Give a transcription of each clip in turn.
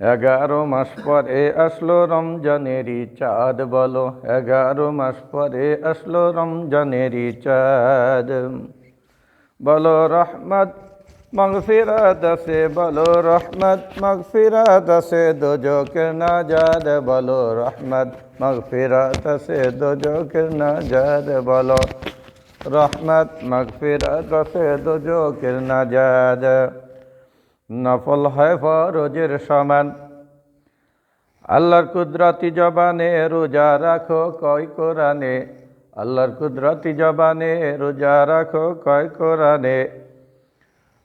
এগারো মাস পরে আসলো রমজানেরই চাঁদ বলো এগারো মাস পরে আসলো রমজানেরই চাঁদ বলো রহমত মগফিরাত আছে বলো রহমত মগফিরাত আছে দোজকের নাজাদ বলো রহমত মগফিরাত আছে দোজকের নাজাদ বলো রহমত মগফিরাত আছে দোজকের নাজাদ নফল হয় ফরজের সমান। আল্লাহর কুদরতি জবানে রোজা রাখো, কয় কোরআনে? আল্লাহর কুদরতি জবানে রোজা রাখো, কয় কোরআনে?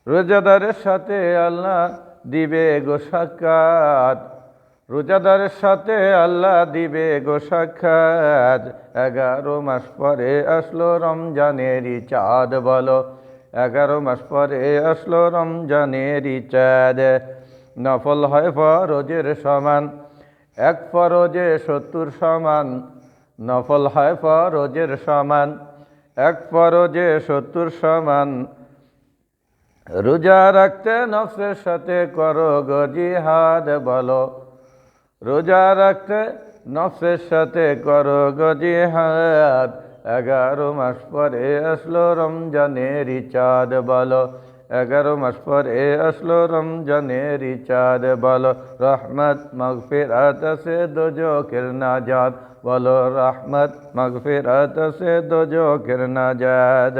রোজাদারের সাথে আল্লাহ দিবে গো সাক্ষাৎ। রোজাদারের সাথে আল্লাহ দিবে গো সাক্ষাৎ। এগারো মাস পরে আসলো রমজানেরই চাঁদ বলো। এগারো মাস পরে আসলো রমজানেরই চাঁদ নফল হয় ফরজের সমান, এক ফরজে সত্তর সমান। নফল হয় ফরজের সমান, এক ফরজে সত্তর সমান। রোজা রাখতে নফসের সাথে করো গো জিহাদ বলো। রোজা রাখতে নফসের সাথে করো গো জিহাদ। এগারো মাস পরে আসলো রমজানের চাঁদ বলো। এগারো মাস পরে আসলো রমজানের চাঁদ বলো। রহমত, মগফিরাত সে দোজকের নাজাদ বলো, রহমত, মগফিরাত সে দোজকের নাজাদ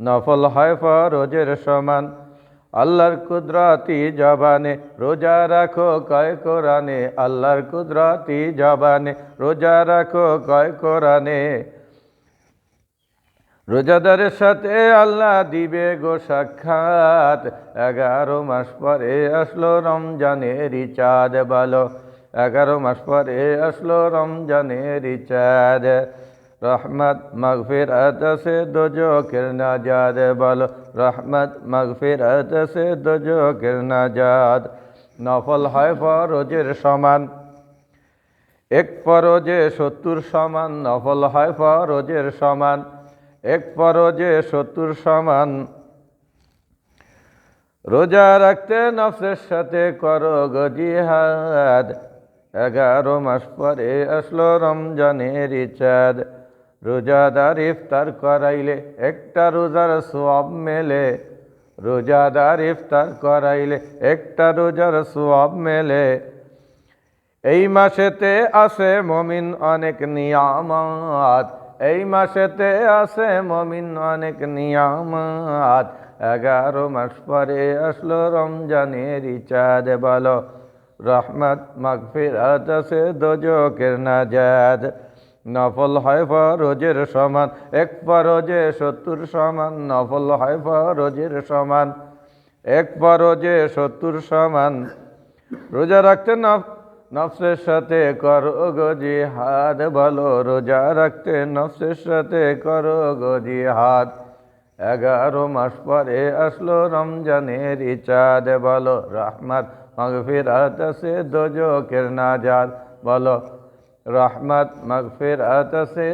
নফল হয় ফরজের সমান। আল্লাহর কুদরাতি জবানে রোজা রাখো, কয় কোরআনে? আল্লাহর কুদরাতি জবানে রোজা রাখো, কয় কোরআনে? রোজাদারের সাথে আল্লাহ দিবে গো সাক্ষাৎ। এগারো মাস পরে আসলো রমজানের চাঁদ, বলো। এগারো মাস পরে আসলো রমজানের চাঁদ। রহমত মগফিরাত সে দোজকের নাজাদ বলো। রহমত মগফিরাত সে দোজকের নাজাদ। নফল হয় ফরজের সমান, এক ফরজে সত্তর সমান, নফল হয় ফরজের সমান, এক ফরজে সত্তর সমান। রোজা রাখতে নফসের সাথে করো গো জিহাদ। এগারো মাস পরে আসলো রমজানের চাঁদ রোজাদার ইফতার করাইলে, একটা রোজার সোয়াব মেলে। রোজাদার ইফতার করাইলে, একটা রোজার সোয়াব মেলে। এই মাসেতে আসে মমিন অনেক নিয়ামাত। এই মাসেতে আসে মমিন অনেক নিয়ামাত। এগারো মাস পরে আসলো রমজানের চাঁদ বলো, রহমত, মগফিরাত আছে দোজকের নাজাদ নফল হয় ফরজের সমান, এক ফরজে সত্তর সমান, নফল হয় ফরজের সমান, এক ফরজে সত্তর সমান। রোজা রাখতে নফ, নফসের সাথে করো গো জিহাদ, বলো রোজা রাখতে নফসের সাথে করো গো জিহাদ। এগারো মাস পরে আসলো রমজানের চাঁদ বলো রহমত, মগফিরাত সে দোজকের নাজাদ, বলো রহমত মগফিরাত সে